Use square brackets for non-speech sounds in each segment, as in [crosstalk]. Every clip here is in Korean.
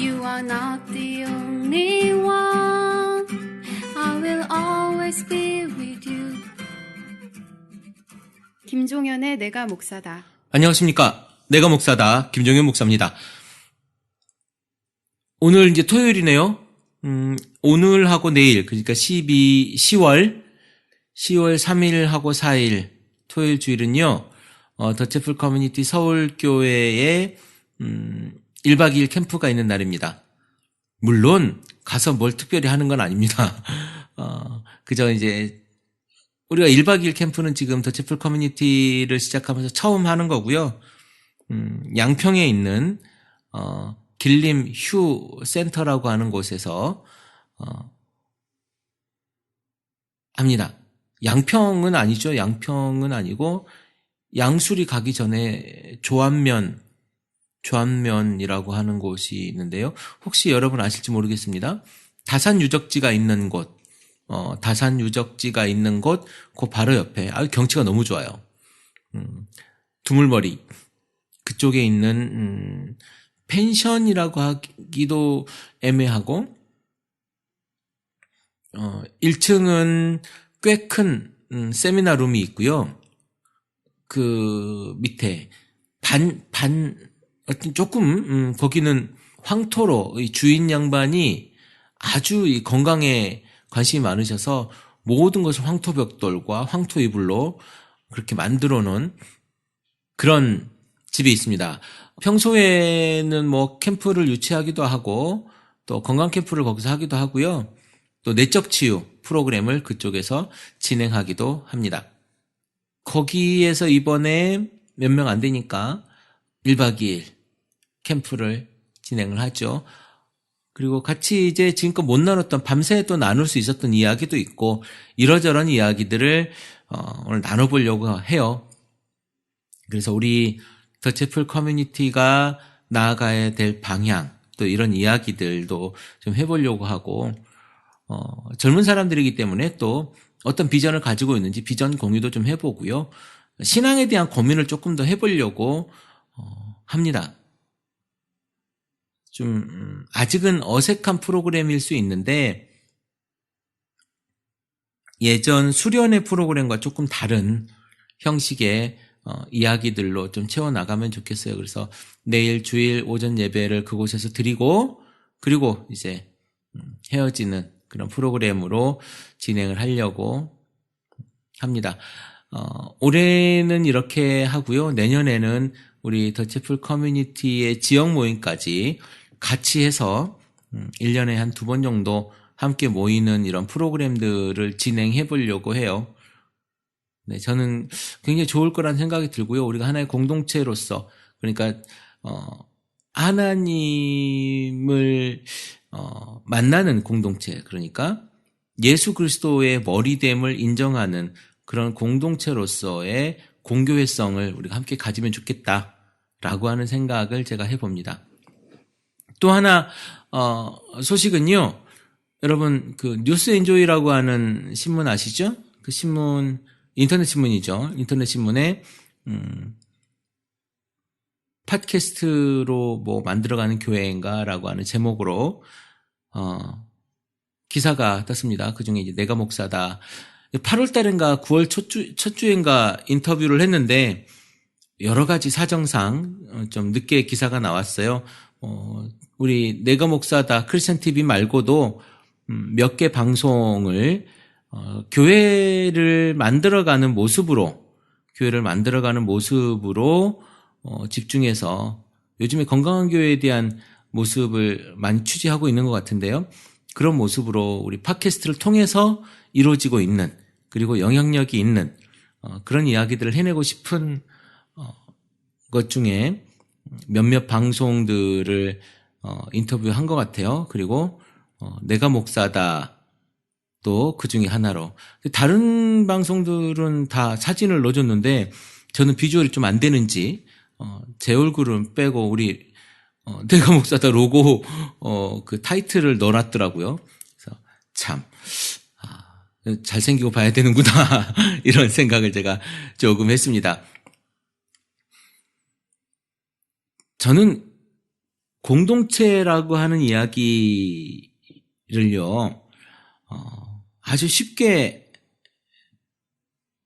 You are not the only one. I will always be with you. 김종현의 내가 목사다. 안녕하십니까. 내가 목사다. 김종현 목사입니다. 오늘 이제 토요일이네요. 음, 오늘하고 내일, 그러니까 12, 10월, 10월 3일하고 4일, 토요일 주일은요, 어, 더체플 커뮤니티 서울교회에, 음, 1박 2일 캠프가 있는 날입니다. 물론, 가서 뭘 특별히 하는 건 아닙니다. [laughs] 어, 그저 이제, 우리가 1박 2일 캠프는 지금 더체플 커뮤니티를 시작하면서 처음 하는 거고요. 음, 양평에 있는 어, 길림 휴 센터라고 하는 곳에서 어, 합니다. 양평은 아니죠. 양평은 아니고 양수리 가기 전에 조안면 조안면이라고 하는 곳이 있는데요. 혹시 여러분 아실지 모르겠습니다. 다산 유적지가 있는 곳, 어, 다산 유적지가 있는 곳, 그 바로 옆에, 아 경치가 너무 좋아요. 음, 두물머리. 그쪽에 있는, 음, 펜션이라고 하기도 애매하고, 어, 1층은 꽤 큰, 음, 세미나 룸이 있고요. 그 밑에, 반, 반, 어떤 조금, 음, 거기는 황토로, 이 주인 양반이 아주 이 건강에 관심이 많으셔서 모든 것을 황토 벽돌과 황토 이불로 그렇게 만들어 놓은 그런 집이 있습니다. 평소에는 뭐 캠프를 유치하기도 하고 또 건강 캠프를 거기서 하기도 하고요. 또 내적 치유 프로그램을 그쪽에서 진행하기도 합니다. 거기에서 이번에 몇 명 안 되니까 1박 2일 캠프를 진행을 하죠. 그리고 같이 이제 지금껏 못 나눴던 밤새 또 나눌 수 있었던 이야기도 있고 이러저런 이야기들을 어, 오늘 나눠보려고 해요. 그래서 우리 더체플 커뮤니티가 나아가야 될 방향 또 이런 이야기들도 좀 해보려고 하고 어, 젊은 사람들이기 때문에 또 어떤 비전을 가지고 있는지 비전 공유도 좀 해보고요. 신앙에 대한 고민을 조금 더 해보려고 어, 합니다. 좀 음, 아직은 어색한 프로그램일 수 있는데 예전 수련회 프로그램과 조금 다른 형식의 어, 이야기들로 좀 채워 나가면 좋겠어요. 그래서 내일 주일 오전 예배를 그곳에서 드리고 그리고 이제 음, 헤어지는 그런 프로그램으로 진행을 하려고 합니다. 어, 올해는 이렇게 하고요. 내년에는 우리 더체플 커뮤니티의 지역 모임까지 같이 해서 1년에 한 두 번 정도 함께 모이는 이런 프로그램들을 진행해 보려고 해요. 네, 저는 굉장히 좋을 거란 생각이 들고요. 우리가 하나의 공동체로서 그러니까 어 하나님을 어 만나는 공동체 그러니까 예수 그리스도의 머리됨을 인정하는 그런 공동체로서의 공교회성을 우리가 함께 가지면 좋겠다라고 하는 생각을 제가 해봅니다. 또 하나 어, 소식은요. 여러분 그 뉴스 엔조이라고 하는 신문 아시죠? 그 신문 인터넷 신문이죠. 인터넷 신문에 음, 팟캐스트로 뭐 만들어가는 교회인가라고 하는 제목으로 어, 기사가 떴습니다. 그 중에 이제 내가 목사다. 8월 달인가 9월 첫, 주인가 인터뷰를 했는데 여러 가지 사정상 어, 좀 늦게 기사가 나왔어요. 어, 우리 내가 목사다 크리스천 TV 말고도 음, 몇개 방송을 어, 교회를 만들어가는 모습으로 교회를 만들어가는 모습으로 어, 집중해서 요즘에 건강한 교회에 대한 모습을 많이 취재하고 있는 것 같은데요. 그런 모습으로 우리 팟캐스트를 통해서 이루어지고 있는 그리고 영향력이 있는 어, 그런 이야기들을 해내고 싶은 어, 것 중에 몇몇 방송들을 어, 인터뷰한 것 같아요. 그리고 어, 내가 목사다 또 그 중에 하나로 다른 방송들은 다 사진을 넣어줬는데 저는 비주얼이 좀 안 되는지 어, 제 얼굴은 빼고 우리 어, [laughs] 내가 목사다 로고 어, 그 타이틀을 넣어놨더라고요. 그래서 참 아, 잘생기고 봐야 되는구나 [laughs] 이런 생각을 제가 조금 했습니다. 저는 공동체라고 하는 이야기를요, 어, 아주 쉽게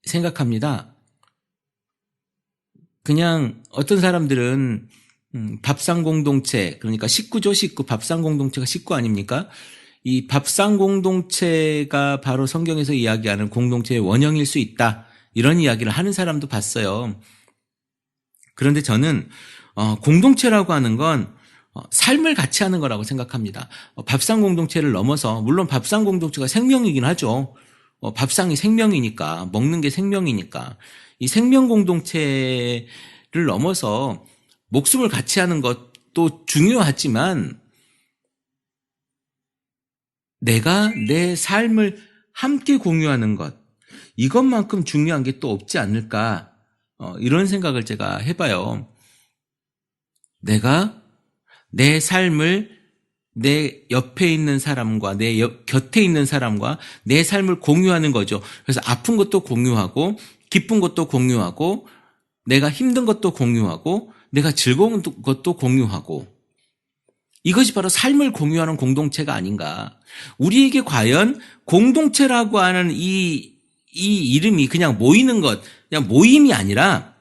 생각합니다. 그냥 어떤 사람들은 음, 밥상 공동체 그러니까 식구죠 식구 밥상 공동체가 식구 아닙니까? 이 밥상 공동체가 바로 성경에서 이야기하는 공동체의 원형일 수 있다 이런 이야기를 하는 사람도 봤어요. 그런데 저는 어, 공동체라고 하는 건 어, 삶을 같이 하는 거라고 생각합니다. 어, 밥상 공동체를 넘어서 물론 밥상 공동체가 생명이긴 하죠. 어, 밥상이 생명이니까 먹는 게 생명이니까 이 생명 공동체를 넘어서 목숨을 같이 하는 것도 중요하지만 내가 내 삶을 함께 공유하는 것 이것만큼 중요한 게 또 없지 않을까 어, 이런 생각을 제가 해봐요. 내가 내 삶을 내 옆에 있는 사람과 내 옆- 곁에 있는 사람과 내 삶을 공유하는 거죠. 그래서 아픈 것도 공유하고 기쁜 것도 공유하고 내가 힘든 것도 공유하고 내가 즐거운 것도 공유하고 이것이 바로 삶을 공유하는 공동체가 아닌가. 우리에게 과연 공동체라고 하는 이, 이 이름이 그냥 모이는 것, 그냥 모임이 아니라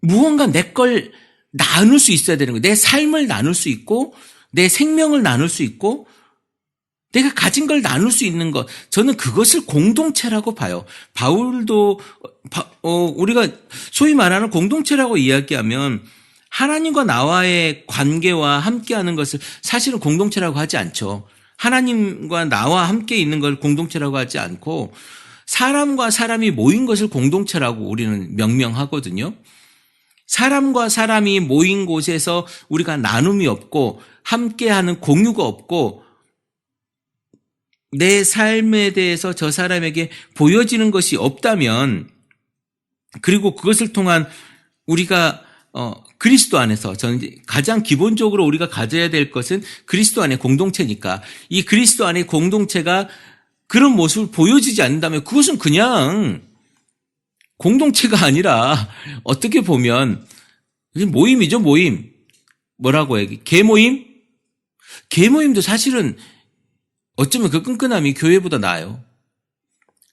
무언가 내걸 나눌 수 있어야 되는 거예요. 내 삶을 나눌 수 있고, 내 생명을 나눌 수 있고, 내가 가진 걸 나눌 수 있는 것. 저는 그것을 공동체라고 봐요. 바울도, 바- 어, 우리가 소위 말하는 공동체라고 이야기하면 하나님과 나와의 관계와 함께하는 것을 사실은 공동체라고 하지 않죠. 하나님과 나와 함께 있는 걸 공동체라고 하지 않고 사람과 사람이 모인 것을 공동체라고 우리는 명명하거든요. 사람과 사람이 모인 곳에서 우리가 나눔이 없고 함께하는 공유가 없고 내 삶에 대해서 저 사람에게 보여지는 것이 없다면 그리고 그것을 통한 우리가 어, 그리스도 안에서 저는 가장 기본적으로 우리가 가져야 될 것은 그리스도 안의 공동체니까 이 그리스도 안의 공동체가 그런 모습을 보여주지 않는다면 그것은 그냥 공동체가 아니라 어떻게 보면 모임이죠 모임 뭐라고 해야 개모임 개모임도 사실은 어쩌면 그 끈끈함이 교회보다 나아요.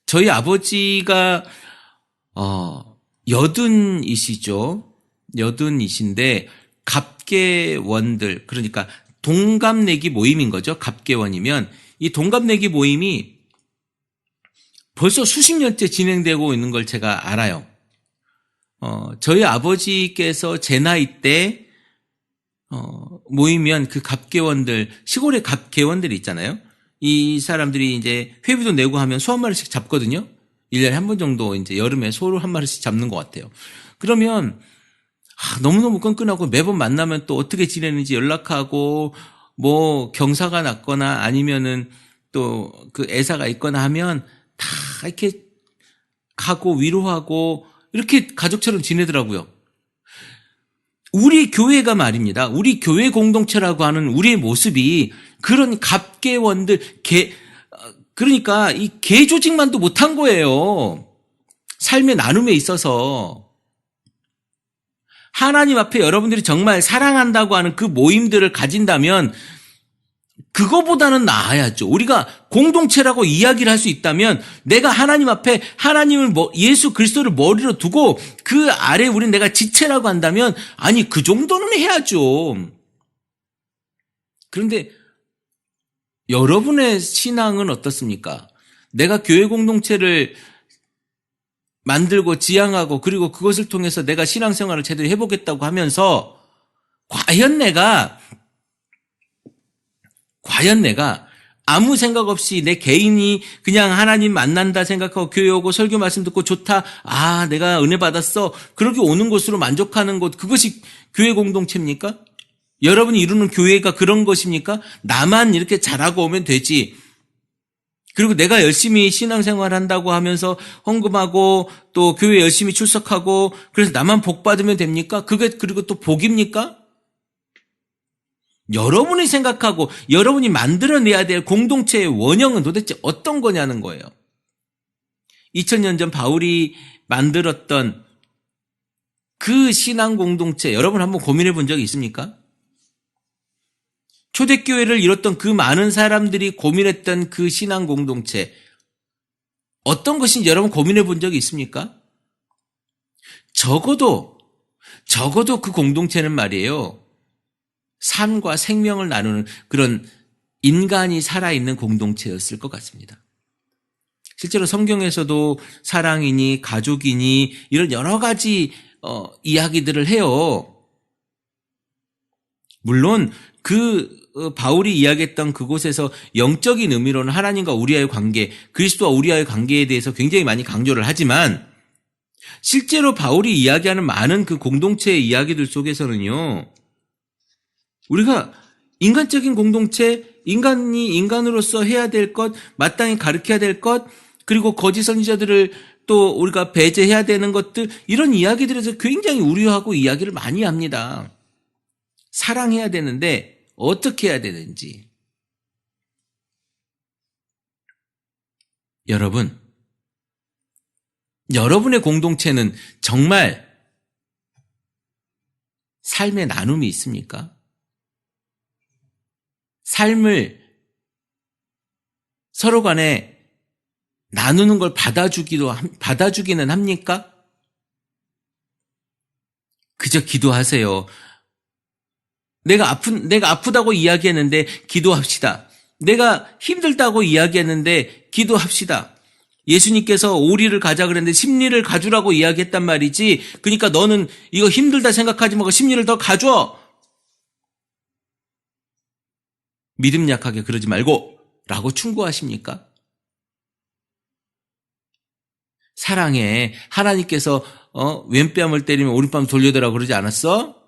저희 아버지가 어 여든이시죠. 여든이신데 갑계원들 그러니까 동갑내기 모임인 거죠. 갑계원이면 이 동갑내기 모임이 벌써 수십 년째 진행되고 있는 걸 제가 알아요. 어, 저희 아버지께서 제 나이 때 어, 모이면 그 갑계원들 시골의 갑계원들 있잖아요. 이 사람들이 이제 회비도 내고 하면 소 한 마리씩 잡거든요. 1년에 한 번 정도 이제 여름에 소를 한 마리씩 잡는 것 같아요. 그러면 아, 너무너무 끈끈하고 매번 만나면 또 어떻게 지내는지 연락하고 뭐 경사가 났거나 아니면은 또 그 애사가 있거나 하면 다 이렇게 가고 위로하고 이렇게 가족처럼 지내더라고요. 우리 교회가 말입니다. 우리 교회 공동체라고 하는 우리의 모습이 그런 갑계원들 개 어, 그러니까 이 개 조직만도 못한 거예요. 삶의 나눔에 있어서 하나님 앞에 여러분들이 정말 사랑한다고 하는 그 모임들을 가진다면 그거보다는 나아야죠. 우리가 공동체라고 이야기를 할 수 있다면 내가 하나님 앞에 하나님을 뭐- 예수 그리스도를 머리로 두고 그 아래 우린 내가 지체라고 한다면 아니 그 정도는 해야죠. 그런데 여러분의 신앙은 어떻습니까? 내가 교회 공동체를 만들고 지향하고 그리고 그것을 통해서 내가 신앙생활을 제대로 해보겠다고 하면서 과연 내가 과연 내가 아무 생각 없이 내 개인이 그냥 하나님 만난다 생각하고 교회 오고 설교 말씀 듣고 좋다. 아, 내가 은혜 받았어. 그렇게 오는 곳으로 만족하는 곳. 그것이 교회 공동체입니까? 여러분이 이루는 교회가 그런 것입니까? 나만 이렇게 잘하고 오면 되지. 그리고 내가 열심히 신앙생활 한다고 하면서 헌금하고 또 교회 열심히 출석하고 그래서 나만 복 받으면 됩니까? 그게 그리고 또 복입니까? 여러분이 생각하고 여러분이 만들어내야 될 공동체의 원형은 도대체 어떤 거냐는 거예요. 2000년 전 바울이 만들었던 그 신앙 공동체 여러분 한번 고민해 본 적이 있습니까? 초대교회를 이뤘던 그 많은 사람들이 고민했던 그 신앙 공동체, 어떤 것인지 여러분 고민해 본 적이 있습니까? 적어도, 적어도 그 공동체는 말이에요. 삶과 생명을 나누는 그런 인간이 살아있는 공동체였을 것 같습니다. 실제로 성경에서도 사랑이니 가족이니 이런 여러 가지 어, 이야기들을 해요. 물론 그 어, 바울이 이야기했던 그곳에서 영적인 의미로는 하나님과 우리와의 관계, 그리스도와 우리와의 관계에 대해서 굉장히 많이 강조를 하지만 실제로 바울이 이야기하는 많은 그 공동체의 이야기들 속에서는요. 우리가 인간적인 공동체, 인간이 인간으로서 해야 될 것, 마땅히 가르쳐야 될 것, 그리고 거짓 선지자들을 또 우리가 배제해야 되는 것들, 이런 이야기들에서 굉장히 우려하고 이야기를 많이 합니다. 사랑해야 되는데 어떻게 해야 되는지. 여러분, 여러분의 공동체는 정말 삶의 나눔이 있습니까? 삶을 서로 간에 나누는 걸 받아주기도, 함- 받아주기는 합니까? 그저 기도하세요. 내가 아픈, 내가 아프다고 이야기했는데 기도합시다. 내가 힘들다고 이야기했는데 기도합시다. 예수님께서 오리를 가자 그랬는데 심리를 가주라고 이야기했단 말이지. 그러니까 너는 이거 힘들다 생각하지 말고 심리를 더 가져. 믿음 약하게 그러지 말고 라고 충고하십니까? 사랑해. 하나님께서 어, 왼뺨을 때리면 오른뺨 돌려대라고 그러지 않았어?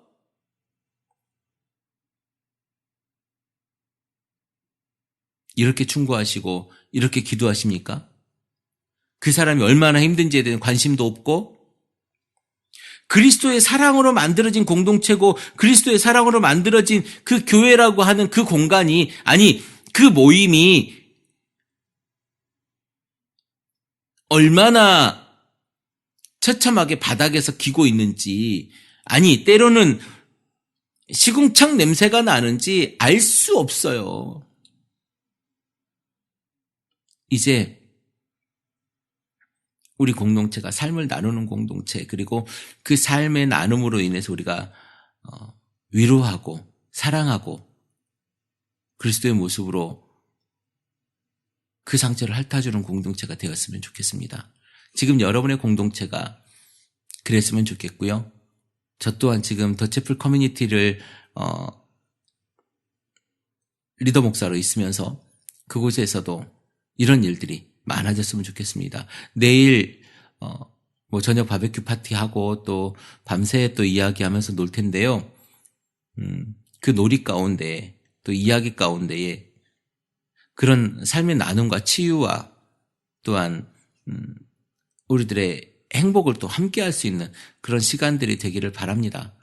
이렇게 충고하시고 이렇게 기도하십니까? 그 사람이 얼마나 힘든지에 대한 관심도 없고 그리스도의 사랑으로 만들어진 공동체고 그리스도의 사랑으로 만들어진 그 교회라고 하는 그 공간이 아니 그 모임이 얼마나 처참하게 바닥에서 기고 있는지 아니 때로는 시궁창 냄새가 나는지 알 수 없어요. 이제 우리 공동체가 삶을 나누는 공동체 그리고 그 삶의 나눔으로 인해서 우리가 어, 위로하고 사랑하고 그리스도의 모습으로 그 상처를 핥아주는 공동체가 되었으면 좋겠습니다. 지금 여러분의 공동체가 그랬으면 좋겠고요. 저 또한 지금 더체플 커뮤니티를 어, 리더 목사로 있으면서 그곳에서도 이런 일들이 많아졌으면 좋겠습니다. 내일 어, 뭐 저녁 바베큐 파티 하고 또 밤새 또 이야기하면서 놀 텐데요. 음, 그 놀이 가운데 또 이야기 가운데에 그런 삶의 나눔과 치유와 또한 음, 우리들의 행복을 또 함께할 수 있는 그런 시간들이 되기를 바랍니다.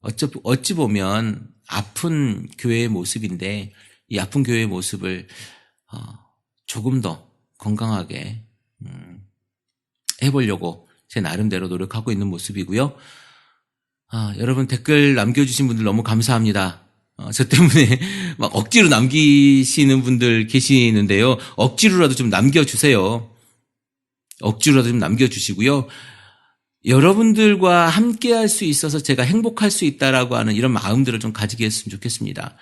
어찌, 어찌 보면 아픈 교회의 모습인데 이 아픈 교회의 모습을 어, 조금 더 건강하게 음, 해보려고 제 나름대로 노력하고 있는 모습이고요. 아, 여러분 댓글 남겨주신 분들 너무 감사합니다. 어, 저 때문에 [laughs] 막 억지로 남기시는 분들 계시는데요. 억지로라도 좀 남겨주세요. 억지로라도 좀 남겨주시고요. 여러분들과 함께 할 수 있어서 제가 행복할 수 있다라고 하는 이런 마음들을 좀 가지게 했으면 좋겠습니다.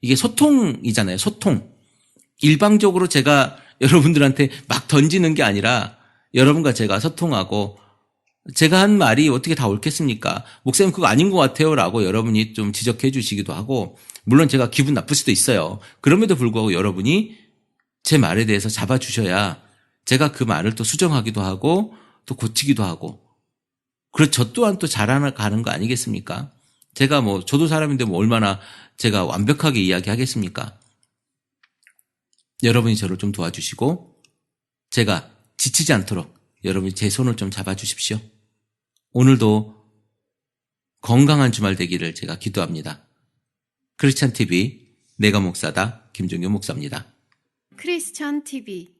이게 소통이잖아요. 소통. 일방적으로 제가 [laughs] 여러분들한테 막 던지는 게 아니라 여러분과 제가 소통하고 제가 한 말이 어떻게 다 옳겠습니까? 목사님 그거 아닌 것 같아요. 라고 여러분이 좀 지적해 주시기도 하고, 물론 제가 기분 나쁠 수도 있어요. 그럼에도 불구하고 여러분이 제 말에 대해서 잡아 주셔야 제가 그 말을 또 수정하기도 하고, 또 고치기도 하고, 그리고 저 또한 또 잘하는 거 아니겠습니까? 제가 뭐, 저도 사람인데 뭐 얼마나 제가 완벽하게 이야기하겠습니까? 여러분이 저를 좀 도와주시고, 제가 지치지 않도록 여러분이 제 손을 좀 잡아주십시오. 오늘도 건강한 주말 되기를 제가 기도합니다. 크리스찬 TV 내가 목사다 김종규 목사입니다. 크리스천 TV